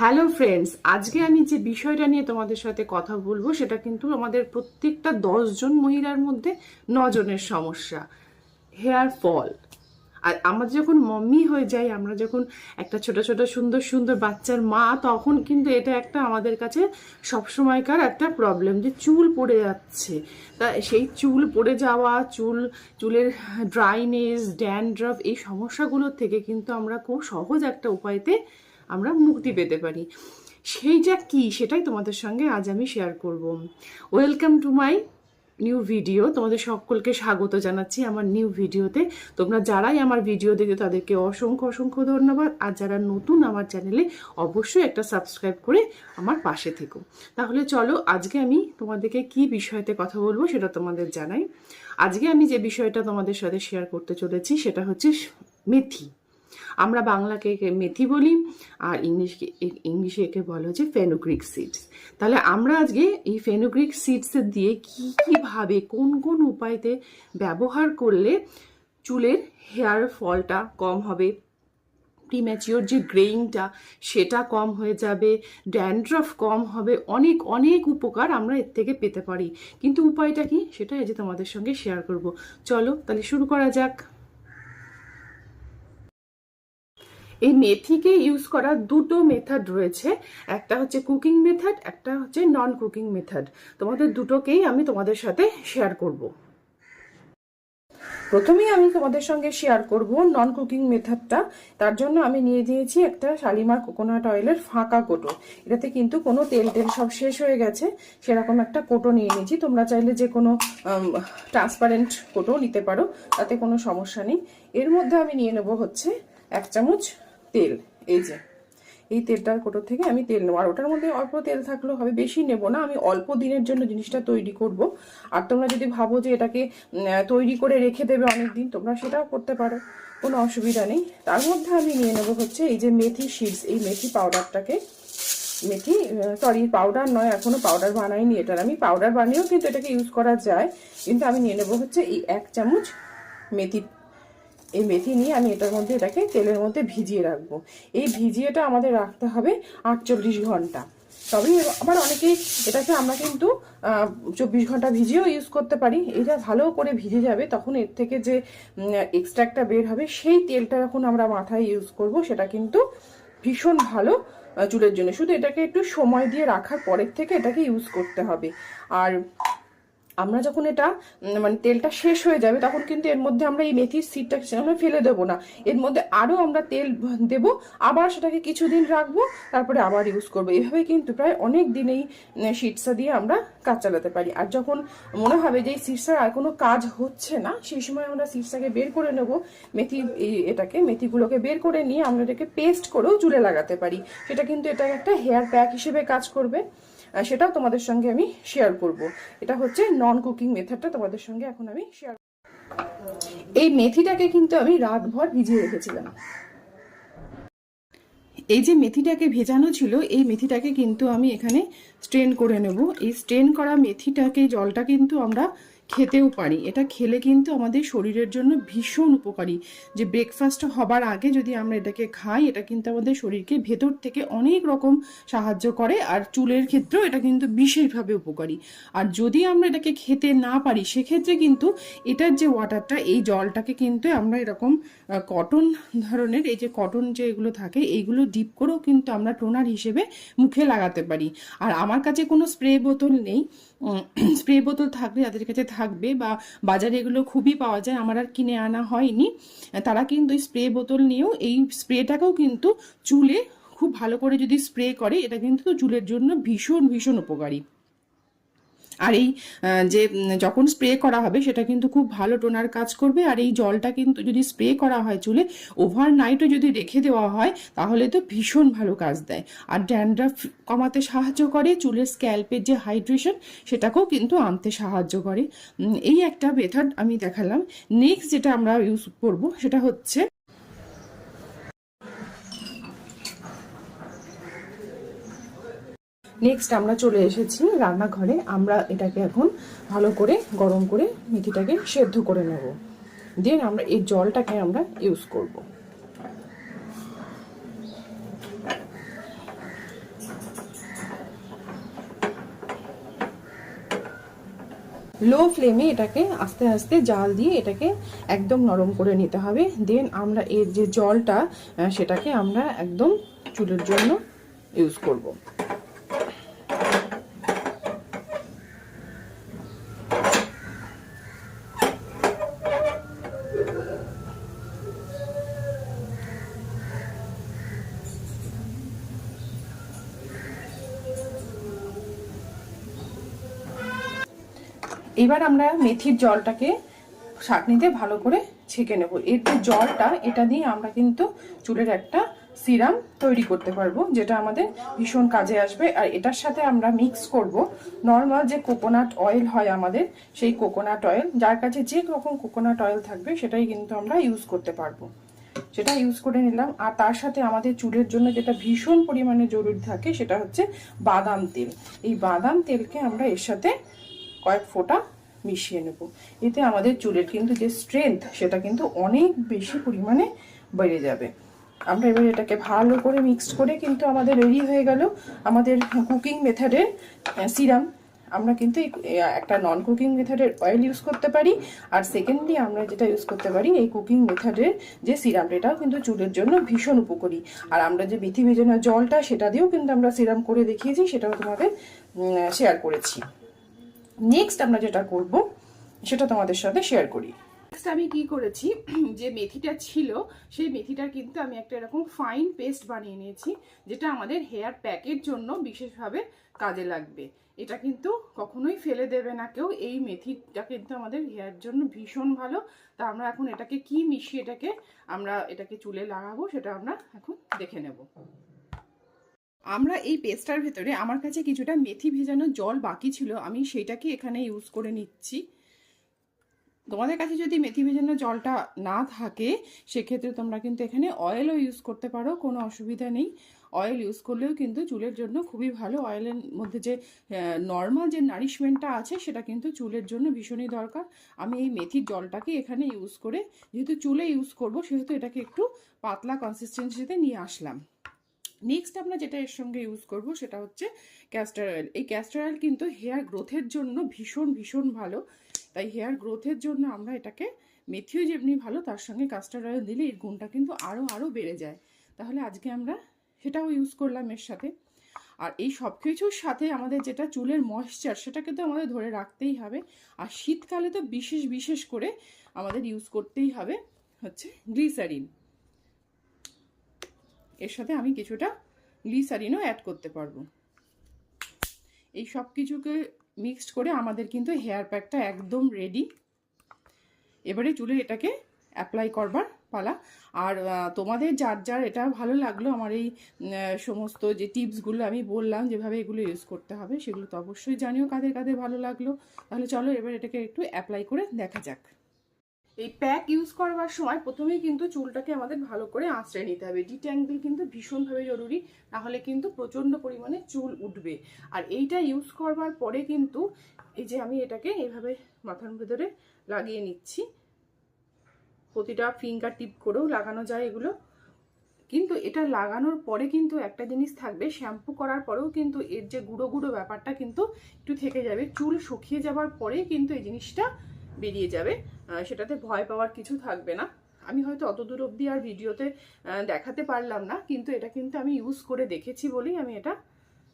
Hello friends, আজকে আমি যে বিষয়টা নিয়ে তোমাদের সাথে কথা বলব সেটা কিন্তু আমাদের প্রত্যেকটা দশজন মহিলার মধ্যে নজনের সমস্যা, হেয়ার ফল। আর আমরা যখন মম্মি হয়ে যাই, আমরা যখন একটা ছোট ছোট সুন্দর সুন্দর বাচ্চার মা, তখন কিন্তু এটা একটা আমাদের কাছে সবসময়কার একটা প্রবলেম যে চুল পড়ে যাচ্ছে। তা সেই চুল পড়ে যাওয়া, চুল, চুলের ড্রাইনেস ড্যান্ড্রফ এই সমস্যাগুলোর থেকে কিন্তু আমরা খুব সহজ একটা উপায়তে আমরা মুক্তি পেতে পারি। সেইটা কি, সেটাই তোমাদের সঙ্গে আজ আমি শেয়ার করব। Welcome to my new video তোমাদের সকলকে স্বাগত জানাচ্ছি আমার নিউ ভিডিওতে তোমরা যারাই আমার ভিডিও দেখে তাদেরকে অসংখ্য অসংখ্য ধন্যবাদ। আর যারা নতুন আমার চ্যানেলে অবশ্যই একটা সাবস্ক্রাইব করে আমার পাশে থেকো। তাহলে চলো, আজকে আমি তোমাদেরকে কি বিষয়তে কথা বলব সেটা তোমাদের জানাই। আজকে আমি যে বিষয়টা তোমাদের সাথে শেয়ার করতে চলেছি, সেটা হচ্ছে মেথি। আমরা বাংলাকে মেথি বলি আর ইংলিশকে, ইংলিশে একে বলা হচ্ছে ফেনোগ্রিক সিডস তাহলে আমরা আজকে এই ফেনোগ্রিক সিডস দিয়ে কি কীভাবে কোন কোন উপায়তে ব্যবহার করলে চুলের হেয়ার ফলটা কম হবে? প্রিম্যাচিওর যে গ্রেইনটা সেটা কম হয়ে যাবে ড্যান্ড্রফ কম হবে, অনেক অনেক উপকার আমরা এর থেকে পেতে পারি। কিন্তু উপায়টা কি? সেটা যে তোমাদের সঙ্গে শেয়ার করব। চলো, তাহলে শুরু করা যাক। এই মেথিকে ইউজ করার দুটো মেথড রয়েছে। একটা হচ্ছে কুকিং মেথড একটা হচ্ছে নন কুকিং মেথড তোমাদের দুটোকেই আমি তোমাদের সাথে শেয়ার করব। প্রথমেই আমি তোমাদের সঙ্গে শেয়ার করব নন কুকিং মেথডটা তার জন্য আমি নিয়ে দিয়েছি একটা শালিমার কোকোনাট অয়েলের ফাঁকা কোটো। এটাতে কিন্তু কোনো তেল টেল সব শেষ হয়ে গেছে। সেরকম একটা কোটো নিয়ে নিয়েছি। তোমরা চাইলে যে কোনো ট্রান্সপারেন্ট কোটো নিতে পারো। তাতে কোনো সমস্যা নেই। এর মধ্যে আমি নিয়ে নেব হচ্ছে এক চামচ তেল, এই যে, এই তেলটার কোটোর থেকে আমি তেল নেব। আর ওটার মধ্যে অল্প তেল থাকলেও হবে, বেশি নেব না। আমি অল্প দিনের জন্য জিনিসটা তৈরি করব। আর তোমরা যদি ভাবো যে এটাকে তৈরি করে রেখে দেবে অনেক দিন তোমরা সেটাও করতে পারো। কোনো অসুবিধা নেই। তার মধ্যে আমি নিয়ে নেব হচ্ছে এই যে মেথি সিডস এই মেথি পাউডারটাকে, মেথি সরি পাউডার নয়, এখনও পাউডার বানাইনি এটার। আমি পাউডার বানিয়েও কিন্তু এটাকে ইউজ করা যায়। কিন্তু আমি নিয়ে নেব হচ্ছে এই এক চামচ মেথি এই মেথি নিয়ে আমি এটার মধ্যে এটাকে তেলের মধ্যে ভিজিয়ে রাখব। এই ভিজিয়েটা আমাদের রাখতে হবে আটচল্লিশ ঘণ্টা। তবে আবার অনেকেই এটাকে আমরা কিন্তু চব্বিশ ঘণ্টা ভিজিয়েও ইউজ করতে পারি। এটা ভালো করে ভিজে যাবে, তখন এর থেকে যে এক্সট্রাক্টটা বের হবে, সেই তেলটা যখন আমরা মাথায় ইউজ করব। সেটা কিন্তু ভীষণ ভালো চুলের জন্য। শুধু এটাকে একটু সময় দিয়ে রাখার পরের থেকে এটাকে ইউজ করতে হবে। আর আমরা যখন এটা মানে তেলটা শেষ হয়ে যাবে, তখন কিন্তু এর মধ্যে আমরা এই মেথির সিডটা আমরা ফেলে দেবো না। এর মধ্যে আরও আমরা তেল দেব, আবার সেটাকে কিছুদিন রাখব, তারপরে আবার ইউজ করব। এইভাবে কিন্তু প্রায় অনেক দিন এই সিটসা দিয়ে আমরা কাজ চালাতে পারি। আর যখন মনে হবে যে এই সিটসার আর কোনো কাজ হচ্ছে না, সেই সময় আমরা সিটসাকে বের করে নেব, মেথি এটাকে, মেথিগুলোকে বের করে নিয়ে আমরা এটাকে পেস্ট করেও চুলে লাগাতে পারি। সেটা কিন্তু এটা একটা হেয়ার প্যাক হিসেবে কাজ করবে। সেটাও তোমাদের সঙ্গে আমি শেয়ার করব। এটা হচ্ছে নন কুকিং মেথডটা তোমাদের সঙ্গে এখন আমি শেয়ার এই মেথিটাকে কিন্তু আমি রাতভর ভিজিয়ে রেখেছিলাম। এই যে মেথিটাকে ভেজানো ছিল, এই মেথিটাকে কিন্তু আমি এখানে স্ট্রেন করে নেব। এই স্ট্রেন করা মেথিটাকে জলটা কিন্তু আমরা খেতেও পারি। এটা খেলে কিন্তু আমাদের শরীরের জন্য ভীষণ উপকারী। যে ব্রেকফাস্ট হবার আগে যদি আমরা এটাকে খাই, এটা কিন্তু আমাদের শরীরকে ভেতর থেকে অনেক রকম সাহায্য করে আর চুলের ক্ষেত্রেও এটা কিন্তু বিশেষভাবে উপকারী। আর যদি আমরা এটাকে খেতে না পারি, সেক্ষেত্রে কিন্তু এটার যে ওয়াটারটা এই জলটাকে কিন্তু আমরা এরকম কটন ধরনের, এই যে কটন যে এগুলো থাকে, এইগুলো ডিপ করেও কিন্তু আমরা টোনার হিসেবে মুখে লাগাতে পারি। আর আমার কাছে কোনো স্প্রে বোতল নেই স্প্রে বোতল থাকবে, যাদের কাছে থাকবে বা বাজারে এগুলো খুবই পাওয়া যায়, আমার আর কিনে আনা হয়নি। তারা কিন্তু এই স্প্রে বোতল নিয়েও, এই স্প্রেটাকেও কিন্তু চুলে খুব ভালো করে যদি স্প্রে করে, এটা কিন্তু চুলের জন্য ভীষণ ভীষণ উপকারী। আর এই যে যখন স্প্রে করা হবে, সেটা কিন্তু খুব ভালো টোনার কাজ করবে। আর এই জলটা কিন্তু যদি স্প্রে করা হয় চুলে ওভারনাইটও যদি রেখে দেওয়া হয়, তাহলে তো ভীষণ ভালো কাজ দেয়। আর ড্যান্ড্রাফ কমাতে সাহায্য করে, চুলের স্ক্যাল্পের যে হাইড্রেশন সেটাকেও কিন্তু আনতে সাহায্য করে। এই একটা মেথড আমি দেখালাম। নেক্সট যেটা আমরা ইউজ করব, সেটা হচ্ছে নেক্সট আমরা চলে এসেছি রান্নাঘরে। আমরা এটাকে এখন ভালো করে গরম করে মেথিটাকে সেদ্ধ করে নেব। দেন আমরা এই জলটাকে আমরা ইউজ করব। লো ফ্লেমে এটাকে আস্তে আস্তে জাল দিয়ে এটাকে একদম নরম করে নিতে হবে। দেন আমরা এর যে জলটা সেটাকে আমরা একদম চুলের জন্য ইউজ করব। এবার আমরা মেথির জলটাকে ছাঁকনিতে ভালো করে ছেঁকে নেব। এর যে জলটা, এটা দিয়ে আমরা কিন্তু চুলের একটা সিরাম তৈরি করতে পারব, যেটা আমাদের ভীষণ কাজে আসবে। আর এটার সাথে আমরা মিক্স করব নর্মাল যে কোকোনাট অয়েল হয় আমাদের, সেই কোকোনাট অয়েল যার কাছে যে রকম কোকোনাট অয়েল থাকবে, সেটাই কিন্তু আমরা ইউজ করতে পারব। সেটা ইউজ করে নিলাম। আর তার সাথে আমাদের চুলের জন্য যেটা ভীষণ পরিমাণে জরুরি থাকে, সেটা হচ্ছে বাদাম তেল। এই বাদাম তেলকে আমরা এর সাথে কয়েক ফোঁটা মিশিয়ে নেব। এতে আমাদের চুলের কিন্তু যে স্ট্রেংথ সেটা কিন্তু অনেক বেশি পরিমাণে বেড়ে যাবে। আমরা এবার এটাকে ভালো করে মিক্সড করে কিন্তু আমাদের রেডি হয়ে গেল আমাদের কুকিং মেথডের সিরাম আমরা কিন্তু একটা নন কুকিং মেথডের অয়েল ইউজ করতে পারি। আর সেকেন্ডলি আমরা যেটা ইউজ করতে পারি, এই কুকিং মেথডের যে সিরাম এটাও কিন্তু চুলের জন্য ভীষণ উপকারী। আর আমরা যে বিথি ভেজানো জলটা, সেটা দিয়েও কিন্তু আমরা সিরাম করে দেখিয়েছি, সেটাও তোমাদের শেয়ার করেছি। নেক্সট আমরা যেটা করব, সেটা তোমাদের সাথে শেয়ার করি। নেক্সট আমি কি করেছি, যে মেথিটা ছিল, সেই মেথিটা কিন্তু আমি একটা এরকম ফাইন পেস্ট বানিয়ে নিয়েছি, যেটা আমাদের হেয়ার প্যাকের জন্য বিশেষভাবে কাজে লাগবে। এটা কিন্তু কখনোই ফেলে দেবে না কেউ। এই মেথিটা কিন্তু আমাদের হেয়ার জন্য ভীষণ ভালো। তা আমরা এখন এটাকে কি মিশিয়ে এটাকে, আমরা এটাকে চুলে লাগাবো, সেটা আমরা এখন দেখে নেব। আমরা এই পেস্টটার ভেতরে আমার কাছে কিছুটা মেথি ভেজানো জল বাকি ছিল, আমি সেইটাকে এখানে ইউজ করে নিচ্ছি। তোমাদের কাছে যদি মেথি ভেজানো জলটা না থাকে, সেক্ষেত্রে তোমরা কিন্তু এখানে অয়েলও ইউজ করতে পারো, কোনো অসুবিধা নেই। অয়েল ইউজ করলেও কিন্তু চুলের জন্য খুবই ভালো। অয়েলের মধ্যে যে নর্মাল যে নারিশমেন্টটা আছে, সেটা কিন্তু চুলের জন্য ভীষণই দরকার। আমি এই মেথির জলটাকে এখানে ইউজ করে, যেহেতু চুলে ইউজ করব, সেহেতু এটাকে একটু পাতলা কনসিস্টেন্সিতে নিয়ে আসলাম। নেক্সট আমরা যেটা এর সঙ্গে ইউজ করব সেটা হচ্ছে ক্যাস্টার অয়েল এই ক্যাস্টার অয়েল কিন্তু হেয়ার গ্রোথের জন্য ভীষণ ভীষণ ভালো। তাই হেয়ার গ্রোথের জন্য আমরা এটাকে মেথিও যেমনি ভালো, তার সঙ্গে কাস্টার অয়েল দিলে এর গুণটা কিন্তু আরও আরও বেড়ে যায়। তাহলে আজকে আমরা সেটাও ইউজ করলাম এর সাথে। আর এই সব কিছুর সাথে আমাদের যেটা চুলের ময়েশ্চার সেটাকে তো আমাদের ধরে রাখতেই হবে। আর শীতকালে তো বিশেষ বিশেষ করে আমাদের ইউজ করতেই হবে হচ্ছে গ্লিসারিন এর সাথে আমি কিছুটা গ্লিসারিনও অ্যাড করতে পারব। এই সব কিছুকে মিক্সড করে আমাদের কিন্তু হেয়ার প্যাকটা একদম রেডি এবারে চুলে এটাকে অ্যাপ্লাই করবার পালা। আর তোমাদের যার যার এটা ভালো লাগল আমার এই সমস্ত যে টিপসগুলো আমি বললাম, যেভাবে এগুলো ইউজ করতে হবে, সেগুলো তো অবশ্যই জানিও কাদের কাদের ভালো লাগল। তাহলে চলো এবার এটাকে একটু অ্যাপ্লাই করে দেখা যাক। এই প্যাক ইউজ করবার সময় প্রথমেই কিন্তু চুলটাকে আমাদের ভালো করে আঁচড়ে নিতে হবে। ডিট্যাঙ্গেল কিন্তু ভীষণভাবে জরুরি তাহলে কিন্তু প্রচণ্ড পরিমাণে চুল উঠবে। আর এইটা ইউজ করবার পরে কিন্তু এই যে আমি এটাকে এইভাবে মাথার ভেতরে লাগিয়ে নিচ্ছি, প্রতিটা ফিঙ্গার টিপ করেও লাগানো যায় এগুলো। কিন্তু এটা লাগানোর পরে কিন্তু একটা জিনিস থাকবে শ্যাম্পু করার পরেও কিন্তু এর যে গুঁড়ো গুঁড়ো ব্যাপারটা কিন্তু একটু থেকে যাবে। চুল শুকিয়ে যাবার পরেই কিন্তু এই জিনিসটা বেরিয়ে যাবে। সেটাতে ভয় পাওয়ার কিছু থাকবে না। আমি হয়তো অত দূর অবধি আর ভিডিওতে দেখাতে পারলাম না, কিন্তু এটা কিন্তু আমি ইউজ করে দেখেছি বলেই আমি এটা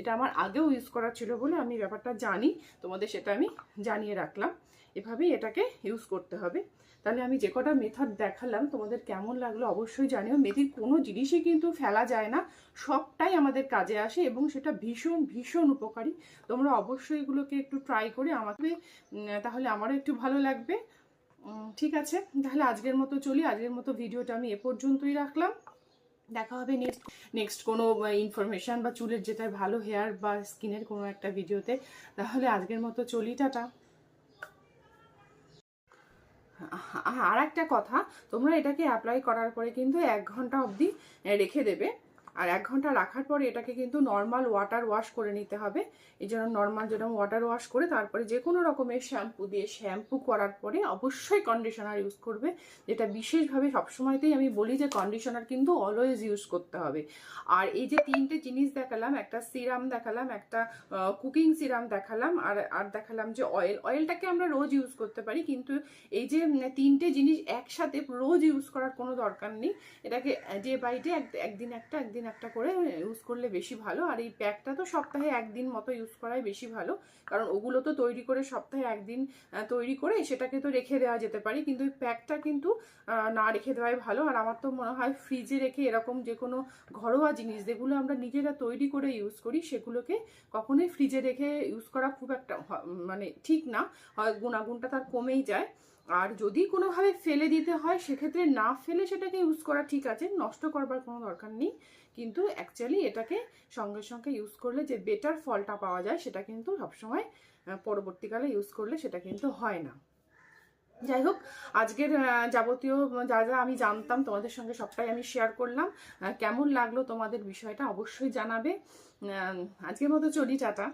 এটা আমার আগেও ইউজ করা ছিল বলে আমি ব্যাপারটা জানি। তোমাদের সেটা আমি জানিয়ে রাখলাম। এভাবেই এটাকে ইউজ করতে হবে। তাহলে আমি যে কটা মেথড দেখালাম, তোমাদের কেমন লাগল অবশ্যই জানিও। মেথির কোনো জিনিসই কিন্তু ফেলা যায় না, সবটাই আমাদের কাজে আসে এবং সেটা ভীষণ ভীষণ উপকারী। তোমরা অবশ্যই এগুলোকে একটু ট্রাই করে আমাকে তাহলে আমারও একটু ভালো লাগবে। ঠিক আছে, তাহলে আজকের মতো চলি। আজকের মতো ভিডিওটা আমি এ পর্যন্তই রাখলাম। দেখা হবে নেক্সট নেক্সট কোনো ইনফরমেশান বা চুলের যেটা ভালো হেয়ার বা স্কিনের কোনো একটা ভিডিওতে। তাহলে আজকের মতো চলি, টাটা। আর একটা কথা তোমরা এটাকে অ্যাপ্লাই করার পরে কিন্তু এক ঘণ্টা অবধি রেখে দেবে। আর এক ঘণ্টা রাখার পরে এটাকে কিন্তু নর্মাল ওয়াটার ওয়াশ করে নিতে হবে। এই জন্য নর্মাল যেরকম ওয়াটার ওয়াশ করে তারপরে যে কোনো রকমের শ্যাম্পু দিয়ে শ্যাম্পু করার পরে অবশ্যই কন্ডিশনার ইউজ করবে। যেটা বিশেষভাবে সবসময়তেই আমি বলি যে কন্ডিশনার কিন্তু অলওয়েজ ইউজ করতে হবে। আর এই যে তিনটে জিনিস দেখালাম, একটা সিরাম দেখালাম, একটা কুকিং সিরাম দেখালাম, আর আর দেখালাম যে অয়েল অয়েলটাকে আমরা রোজ ইউজ করতে পারি, কিন্তু এই যে তিনটে জিনিস একসাথে রোজ ইউজ করার কোনো দরকার নেই। এটাকে ডে বাই ডে একদিন একটা, একদিন একটা করে ইউজ করলে বেশি ভালো। আর এই প্যাকটা তো সপ্তাহে একদিন মতো ইউজ করাই বেশি ভালো। কারণ ওগুলো তো তৈরি করে সপ্তাহে একদিন তৈরি করে সেটাকে তো রেখে দেওয়া যেতে পারে। কিন্তু এই প্যাকটা কিন্তু না রেখে দেওয়াই ভালো। আর আমার তো মনে হয় ফ্রিজে রেখে এরকম যে কোনো ঘরোয়া জিনিস, যেগুলো আমরা নিজেরা তৈরি করে ইউজ করি, সেগুলোকে কখনোই ফ্রিজে রেখে ইউজ করা খুব একটা মানে ঠিক না। হয় গুণাগুণটা তার কমেই যায়। আর যদি কোনোভাবে ফেলে দিতে হয়, সেক্ষেত্রে না ফেলে সেটাকে ইউজ করা ঠিক আছে। নষ্ট করবার কোনো দরকার নেই। কিন্তু অ্যাকচুয়ালি এটাকে সঙ্গে সঙ্গে ইউজ করলে যে বেটার ফলটা পাওয়া যায়, সেটা কিন্তু সবসময় পরবর্তীকালে ইউজ করলে সেটা কিন্তু হয় না। যাই হোক, আজকের যাবতীয় যা যা আমি জানতাম তোমাদের সঙ্গে সবটাই আমি শেয়ার করলাম। কেমন লাগল তোমাদের বিষয়টা অবশ্যই জানাবে। আজকের মতো চলি, টাটা।